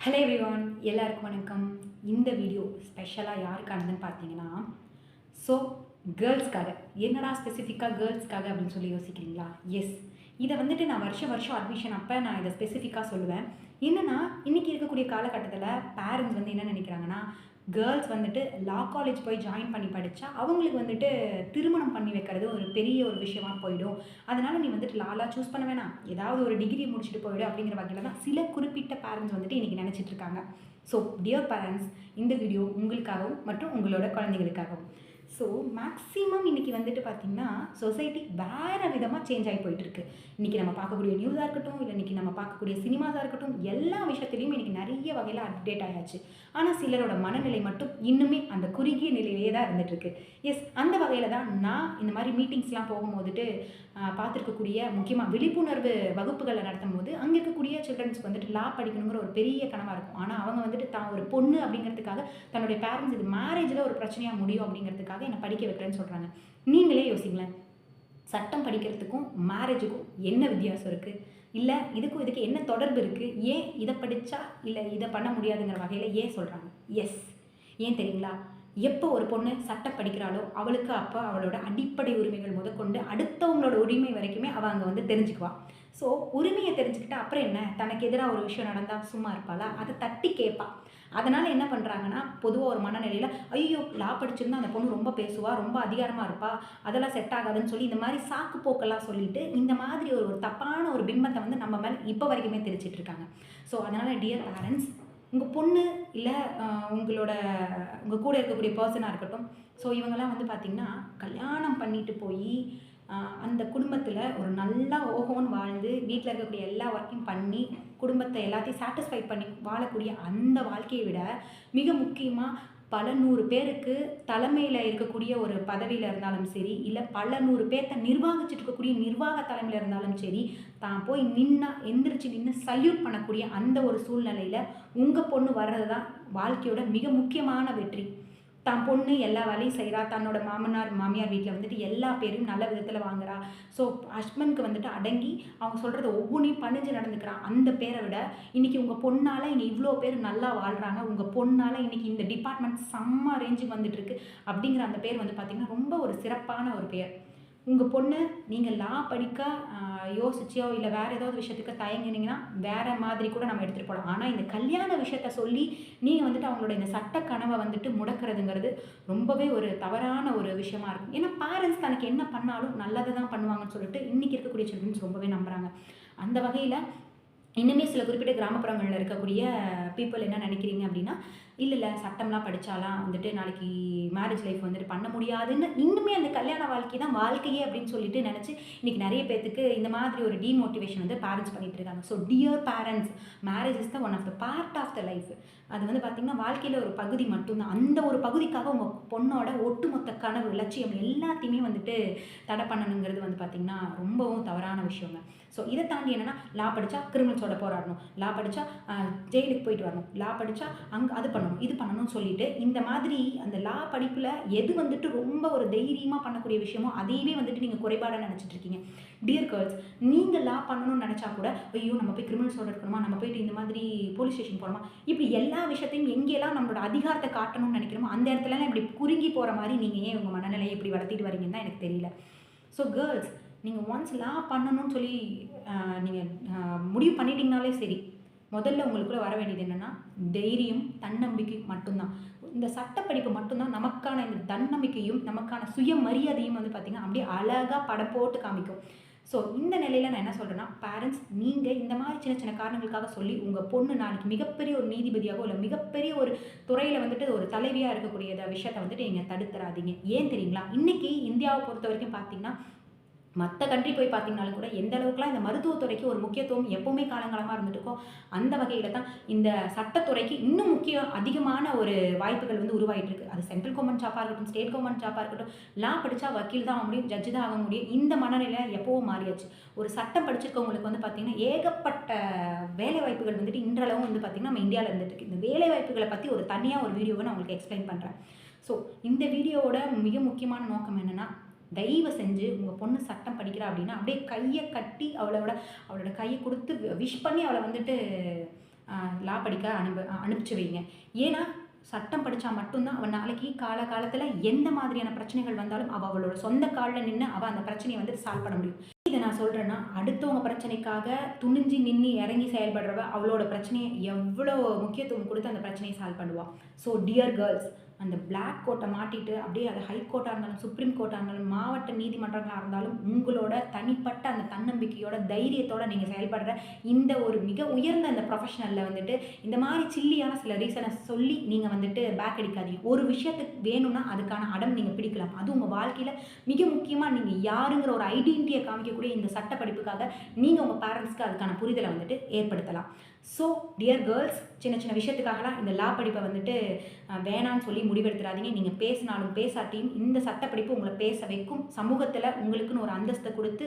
Hello everyone எல்லாருக்கும் வணக்கம். இந்த வீடியோ ஸ்பெஷலாக யாருக்கானதுன்னு பார்த்தீங்கன்னா ஸோ கேர்ள்ஸ்க்காக என்னடா ஸ்பெசிஃபிக்காக கேர்ள்ஸ்க்காக அப்படின்னு சொல்லி யோசிக்கிறீங்களா? எஸ் இதை வந்துட்டு நான் வருஷம் வருஷம் அட்மிஷன் அப்போ நான் இதை ஸ்பெசிஃபிக்காக சொல்லுவேன். என்னென்னா இன்றைக்கி இருக்கக்கூடிய காலகட்டத்தில் பேரண்ட்ஸ் வந்து என்ன நினைக்கிறாங்கன்னா கேர்ள்ஸ் வந்துட்டு லா காலேஜ் போய் ஜாயின் பண்ணி படித்தா அவங்களுக்கு வந்துட்டு திருமணம் பண்ணி வைக்கிறது ஒரு பெரிய ஒரு விஷயமா போயிடும். அதனால் நீ வந்துட்டு லாலா சூஸ் பண்ண வேணாம். ஏதாவது ஒரு டிகிரி முடிச்சுட்டு போயிடும் அப்படிங்கிற வகையில் தான் சில குறிப்பிட்ட பேரண்ட்ஸ் வந்துட்டு இன்றைக்கி நினச்சிட்டு இருக்காங்க. ஸோ டியர் பேரண்ட்ஸ் இந்த வீடியோ உங்களுக்காகவும் மற்றும் உங்களோட குழந்தைகளுக்காகவும். ஸோ மேக்ஸிமம் இன்றைக்கி வந்துட்டு பார்த்திங்கன்னா சொசைட்டி வேறு விதமாக சேஞ்ச் ஆகி போயிட்டுருக்கு. இன்றைக்கி நம்ம பார்க்கக்கூடிய நியூஸாக இருக்கட்டும் இல்லை இன்றைக்கி நம்ம பார்க்கக்கூடிய சினிமாஸாக இருக்கட்டும் எல்லா விஷயத்துலையும் இன்றைக்கி நிறைய வகையில் அப்டேட் ஆயாச்சு. ஆனால் சிலரோட மனநிலை மட்டும் இன்னுமே அந்த குறுகிய நிலையிலேயே தான் இருந்துகிட்ருக்கு எஸ் அந்த வகையில் தான் நான் இந்த மாதிரி மீட்டிங்ஸ்லாம் போகும்போதுட்டு பார்த்துருக்கக்கூடிய முக்கியமாக விழிப்புணர்வு வகுப்புகளை நடத்தும் போது அங்கே இருக்கக்கூடிய சில்ட்ரன்ஸ்க்கு வந்துட்டு லா படிக்கணுங்கிற ஒரு பெரிய கனவாக இருக்கும். ஆனால் அவங்க வந்துட்டு தான் ஒரு பொண்ணு அப்படிங்கிறதுக்காக தன்னுடைய பேரண்ட்ஸ் இது மேரேஜில் ஒரு பிரச்சனையாக முடியும் அப்படிங்கிறதுக்காக என்னை படிக்க வைக்கிறேன்னு சொல்கிறாங்க நீங்களே யோசிங்களேன். சட்டம் படிக்கிறதுக்கும் மேரேஜுக்கும் என்ன வித்தியாசம் இருக்குது இல்லை இதுக்கும் இதுக்கு என்ன தொடர்பு இருக்குது ஏன் இதை படித்தா இல்லை இதை பண்ண முடியாதுங்கிற வகையில் ஏன் சொல்கிறாங்க எஸ் ஏன் தெரியுங்களா? எப்போ ஒரு பொண்ணு சட்டம் படிக்கிறாளோ அவளுக்கு அப்போ அவளோட அடிப்படை உரிமைகள் முதற்கொண்டு அடுத்தவங்களோட உரிமை வரைக்குமே அவள் அங்கே வந்து தெரிஞ்சுக்குவாள் ஸோ உரிமையை தெரிஞ்சுக்கிட்டா அப்புறம் என்ன? தனக்கு எதிராக ஒரு விஷயம் நடந்தால் சும்மா இருப்பாளா? அதை தட்டி கேட்பா. அதனால் என்ன பண்ணுறாங்கன்னா பொதுவாக ஒரு மனநிலையில் ஐயோ லா படிச்சிருந்தா அந்த பொண்ணு ரொம்ப பேசுவா ரொம்ப அதிகாரமாக இருப்பா அதெல்லாம் செட் ஆகாதுன்னு சொல்லி இந்த மாதிரி சாக்கு போக்கெல்லாம் சொல்லிட்டு இந்த மாதிரி ஒரு ஒரு தப்பான ஒரு பிம்பத்தை வந்து நம்ம மேலே இப்போ வரைக்குமே தெரிச்சிட்டு இருக்காங்க. ஸோ அதனால் டியர் பேரண்ட்ஸ் உங்கள் பொண்ணு இல்லை உங்களோட உங்கள் கூட இருக்கக்கூடிய பர்சனாக இருக்கட்டும் ஸோ இவங்கெல்லாம் வந்து பார்த்திங்கன்னா கல்யாணம் பண்ணிட்டு போய் அந்த குடும்பத்தில் ஒரு நல்லா ஓகோன்னு வாழ்ந்து வீட்டில் இருக்கக்கூடிய எல்லா ஒர்க்கையும் பண்ணி குடும்பத்தை எல்லாத்தையும் சாட்டிஸ்ஃபை பண்ணி வாழக்கூடிய அந்த வாழ்க்கையை விட மிக முக்கியமாக பல நூறு பேருக்கு தலைமையில் இருக்கக்கூடிய ஒரு பதவியில் இருந்தாலும் சரி இல்லை பல நூறு பேர்த்த நிர்வாகிச்சுட்டு இருக்கக்கூடிய நிர்வாக தலைமையில் இருந்தாலும் சரி தான் போய் நின்னா எந்திரிச்சு நின்று சல்யூட் பண்ணக்கூடிய அந்த ஒரு சூழ்நிலையில் உங்கள் பொண்ணு வர்றது தான் வாழ்க்கையோட மிக முக்கியமான வெற்றி. தான் பொண்ணு எல்லா வேலையும் செய்கிறா தன்னோட மாமனார் மாமியார் வீட்டில் வந்துட்டு எல்லா பேரும் நல்ல விதத்தில் வாங்குறா. ஸோ ஹஸ்பண்ட்க்கு வந்துட்டு அடங்கி அவங்க சொல்கிறத ஒவ்வொன்றையும் பணிஞ்சு நடந்துக்கிறான் அந்த பேரை விட இன்றைக்கி உங்கள் பொண்ணால் இங்கே இவ்வளோ பேர் நல்லா வாழ்கிறாங்க உங்கள் பொண்ணால் இன்றைக்கி இந்த டிபார்ட்மெண்ட் செம்ம ரேஞ்சுக்கு வந்துட்டுருக்கு அப்படிங்கிற அந்த பேர் வந்து பார்த்திங்கன்னா ரொம்ப ஒரு சிறப்பான ஒரு பேர். உங்கள் பொண்ணு நீங்கள் லா படிக்க யோசிச்சியோ இல்லை வேறு ஏதாவது விஷயத்துக்கு தயங்கினீங்கன்னா வேறு மாதிரி கூட நம்ம எடுத்துகிட்டு போகலாம் ஆனால் இந்த கல்யாண விஷயத்த சொல்லி நீங்கள் வந்துட்டு அவங்களோட இந்த சட்ட கனவை வந்துட்டு முடக்கிறதுங்கிறது ரொம்பவே ஒரு தவறான ஒரு விஷயமா இருக்கும். ஏன்னா பேரண்ட்ஸ் தனக்கு என்ன பண்ணாலும் நல்லதை தான் பண்ணுவாங்கன்னு சொல்லிட்டு இன்றைக்கி இருக்கக்கூடிய சில்ட்ரன்ஸ் ரொம்பவே நம்புகிறாங்க அந்த வகையில் இன்னுமே சில குறிப்பிட்ட கிராமப்புறங்களில் இருக்கக்கூடிய பீப்புள் என்ன நினைக்கிறீங்க அப்படின்னா இல்லை இல்லை சட்டம்லாம் படித்தாலாம் வந்துட்டு நாளைக்கு மேரேஜ் லைஃப் வந்துட்டு பண்ண முடியாதுன்னு இன்னுமே அந்த கல்யாண வாழ்க்கை தான் வாழ்க்கையே அப்படின்னு சொல்லிட்டு நினச்சி இன்றைக்கி நிறைய பேர்த்துக்கு இந்த மாதிரி ஒரு டிமோட்டிவேஷன் வந்து பேரண்ட்ஸ் பண்ணிகிட்டு இருக்காங்க. So dear parents marriage is the one of the part of the life அது வந்து பார்த்திங்கன்னா வாழ்க்கையில் ஒரு பகுதி மட்டும்தான். அந்த ஒரு பகுதிக்காக உங்கள் பொண்ணோட ஒட்டுமொத்த கனவு லட்சியம் எல்லாத்தையுமே வந்துட்டு தடை பண்ணணுங்கிறது வந்து பார்த்திங்கன்னா ரொம்பவும் தவறான விஷயங்க. ஸோ இதை தாண்டி என்னென்னா லா படித்தா கிரிமினல்ஸோட போராடணும். லா படித்தா ஜெயிலுக்கு போயிட்டு வரணும். லா படித்தா அங்கே அது பண்ணணும். இது பண்ணணும்னு சொல்லிட்டு இந்த மாதிரி அந்த லா படிப்பில் எது வந்துட்டு ரொம்ப ஒரு தைரியமாக பண்ணக்கூடிய விஷயமோ அதையவே வந்துட்டு நீங்கள் குறைபாடாக நினச்சிட்டு இருக்கீங்க. டியர் கேர்ள்ஸ் நீங்கள் லா பண்ணணும்னு நினச்சா கூட ஐயோ நம்ம போய் கிரிமினல்ஸோட இருக்கணுமா? நம்ம போயிட்டு இந்த மாதிரி போலீஸ் ஸ்டேஷன் போகணுமா இப்படி எல்லா விஷயத்தையும் எங்கெல்லாம் நம்மளோட அதிகாரத்தை காட்டணும்னு நினைக்கிறோமோ அந்த இடத்துலலாம் இப்படி குறுங்கி போகிற மாதிரி நீங்கள் ஏன் உங்கள் மனநிலையை இப்படி வளர்த்திட்டு வரீங்கன்னு தான் எனக்கு தெரியல. ஸோ கேர்ள்ஸ் நீங்கள் ஒன்ஸ் லா பண்ணணும்னு சொல்லி நீங்கள் முடிவு பண்ணிட்டீங்கனாலே சரி. முதல்ல உங்களுக்குள்ளே வர வேண்டியது என்னென்னா தைரியம் தன்னம்பிக்கை மட்டும்தான். இந்த சட்டப்படிப்பு மட்டும்தான் நமக்கான இந்த தன்னம்பிக்கையும் நமக்கான சுயமரியாதையும் வந்து பார்த்திங்கன்னா அப்படியே அழகாக படம் போட்டு காமிக்கும். ஸோ இந்த நிலையில் நான் என்ன சொல்கிறேன்னா பேரண்ட்ஸ் நீங்கள் இந்த மாதிரி சின்ன சின்ன காரணங்களுக்காக சொல்லி உங்கள் பொண்ணு நாளைக்கு மிகப்பெரிய ஒரு நீதிபதியாகவோ இல்லை மிகப்பெரிய ஒரு துறையில் வந்துட்டு ஒரு தலைவியாக இருக்கக்கூடிய விஷயத்தை வந்துட்டு நீங்கள் தடுத்துறாதீங்க. ஏன் தெரியுங்களா? இன்றைக்கி இந்தியாவை பொறுத்த வரைக்கும் பார்த்தீங்கன்னா மற்ற கண்ட்ரி போய் பார்த்தீங்கனாலும் கூட எந்த அளவுக்குலாம் இந்த மருத்துவத்துறைக்கு ஒரு முக்கியத்துவம் எப்போவுமே காலங்காலமாக இருந்துட்டுருக்கோ அந்த வகையில் தான் இந்த சட்டத்துறைக்கு இன்னும் முக்கிய அதிகமான ஒரு வாய்ப்புகள் வந்து உருவாகிட்டு இருக்கு அது சென்ட்ரல் கவர்மெண்ட் ஜாப்பாக இருக்கட்டும் ஸ்டேட் கவர்மெண்ட் ஜாப்பாக இருக்கட்டும் லா படித்தா வக்கீல் தான் ஆக முடியும் ஜட்ஜு தான் ஆக முடியும். இந்த மனநிலை எப்போவும் மாறியாச்சு. ஒரு சட்டம் படிச்சிருக்கவங்களுக்கு வந்து பார்த்திங்கன்னா ஏகப்பட்ட வேலை வாய்ப்புகள் வந்துட்டு இன்றளவும் வந்து பார்த்திங்கன்னா நம்ம இந்தியாவில் இருந்துட்டு இருக்கு இந்த வேலை வாய்ப்புகளை பற்றி ஒரு தனியாக ஒரு வீடியோவை நான் உங்களுக்கு எக்ஸ்பிளைன் பண்ணுறேன் ஸோ இந்த வீடியோவோட மிக முக்கியமான நோக்கம் என்னென்னா தயவு செஞ்சு உங்கள் பொண்ணு சட்டம் படிக்கிறா அப்படின்னா அப்படியே கையை கட்டி அவளோட அவளோட கையை கொடுத்து விஷ் பண்ணி அவளை வந்துட்டு லா படிக்க அனுப்பு அனுப்பிச்சு வைங்க. ஏன்னா சட்டம் படித்தா மட்டும்தான் அவன் நாளைக்கு கால காலத்தில் எந்த மாதிரியான பிரச்சனைகள் வந்தாலும் அவள் அவளோட சொந்த காலில் நின்று அவள் அந்த பிரச்சனையை வந்து சால்வ் பண்ண முடியும். இதை நான் சொல்கிறேன்னா அடுத்தவங்க பிரச்சனைக்காக துணிஞ்சு நின்று இறங்கி செயல்படுறவ அவளோட பிரச்சனையை எவ்வளோ முக்கியத்துவம் கொடுத்து அந்த பிரச்சனையை சால்வ் பண்ணுவாள் ஸோ டியர் கேர்ள்ஸ் அந்த பிளாக் கோட்டை மாட்டிட்டு அப்படியே அது ஹை கோர்ட்டாக இருந்தாலும் சுப்ரீம் கோர்ட்டாக இருந்தாலும் மாவட்ட நீதிமன்றங்களாக இருந்தாலும் உங்களோட தனிப்பட்ட அந்த தன்னம்பிக்கையோட தைரியத்தோட நீங்கள் செயல்படுற இந்த ஒரு மிக உயர்ந்த அந்த ப்ரொஃபஷனலில் வந்துட்டு இந்த மாதிரி சில்லியான சில ரீசனை சொல்லி நீங்கள் வந்துட்டு பேக் அடிக்காதீங்க. ஒரு விஷயத்துக்கு வேணும்னா அதுக்கான அடம் நீங்கள் பிடிக்கலாம். அது உங்கள் வாழ்க்கையில் மிக முக்கியமாக நீங்கள் யாருங்கிற ஒரு ஐடென்டிட்டியை காமிக்கக்கூடிய இந்த சட்ட படிப்புக்காக நீங்கள் உங்கள் பேரண்ட்ஸ்க்கு அதுக்கான புரிதலை வந்துட்டு ஏற்படுத்தலாம். ஸோ டியர் கேர்ள்ஸ் சின்ன சின்ன விஷயத்துக்காகலாம் இந்த லா படிப்பை வந்துட்டு வேணான்னு சொல்லி முடிவெடுத்துடாதீங்க நீங்கள் பேசினாலும் பேசாட்டியும் இந்த சட்டப்படிப்பு உங்களை பேச வைக்கும். சமூகத்தில் உங்களுக்குன்னு ஒரு அந்தஸ்தை கொடுத்து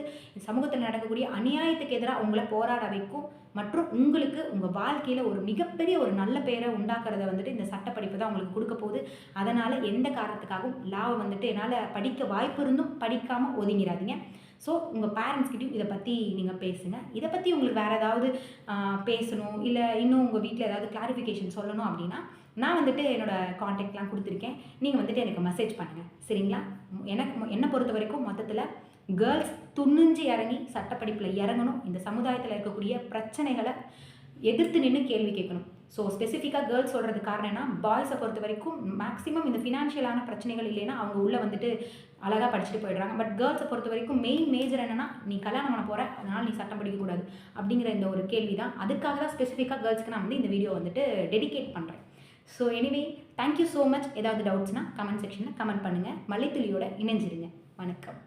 சமூகத்தில் நடக்கக்கூடிய அநியாயத்துக்கு எதிராக உங்களை போராட வைக்கும். மற்றும் உங்களுக்கு உங்கள் வாழ்க்கையில் ஒரு மிகப்பெரிய ஒரு நல்ல பேரை உண்டாக்குறத வந்துட்டு இந்த சட்டப்படிப்பு தான் உங்களுக்கு கொடுக்க போகுது. அதனால் எந்த காரணத்துக்காகவும் லாவை வந்துட்டு என்னால் படிக்க வாய்ப்பு இருந்தும் படிக்காமல் ஒதுங்கிடாதீங்க. ஸோ உங்கள் பேரண்ட்ஸ்கிட்டையும் இதை பற்றி நீங்கள் பேசுங்க. இதை பற்றி உங்களுக்கு வேறு ஏதாவது பேசணும் இல்லை இன்னும் உங்கள் வீட்டில் ஏதாவது கிளாரிஃபிகேஷன் சொல்லணும் அப்படின்னா நான் வந்துட்டு என்னோடய காண்டாக்ட்லாம் கொடுத்துருக்கேன். நீங்கள் வந்துட்டு எனக்கு மெசேஜ் பண்ணுங்கள் சரிங்களா? எனக்கு என்னை பொறுத்த வரைக்கும் மொத்தத்தில் கேர்ள்ஸ் துணிஞ்சு இறங்கி சட்டப்படிப்பில் இறங்கணும். இந்த சமுதாயத்தில் இருக்கக்கூடிய பிரச்சனைகளை எதிர்த்து நின்று கேள்வி கேட்கணும். ஸோ ஸ்பெசிஃபிக்காக கேர்ள்ஸ் சொல்கிறது காரணம் என்ன பாய்ஸை பொறுத்த வரைக்கும் மேக்ஸிமம் இந்த ஃபினான்ஷியலான பிரச்சனைகள் இல்லைன்னா அவங்க உள்ளே வந்துட்டு அழகாக படிச்சுட்டு போயிடுறாங்க. பட் கேர்ள்ஸை பொறுத்த வரைக்கும் மெயின் மேஜர் என்னென்னா நீ கல்யாணம் பண்ண போகிற அதனால் நீ சட்டம் படிக்கக்கூடாது அப்படிங்கிற இந்த ஒரு கேள்வி தான் அதுக்காக தான் ஸ்பெசிஃபிக்காக கேர்ள்ஸ்க்கு நான் வந்து இந்த வீடியோ வந்துட்டு டெடிகேட் பண்ணுறேன் so anyway thank you so much ஏதாவது டவுட்ஸ்னால் கமெண்ட் செக்ஷனில் கமெண்ட் பண்ணுங்கள் மல்லித்துளியோட இணைஞ்சிருங்க. வணக்கம்.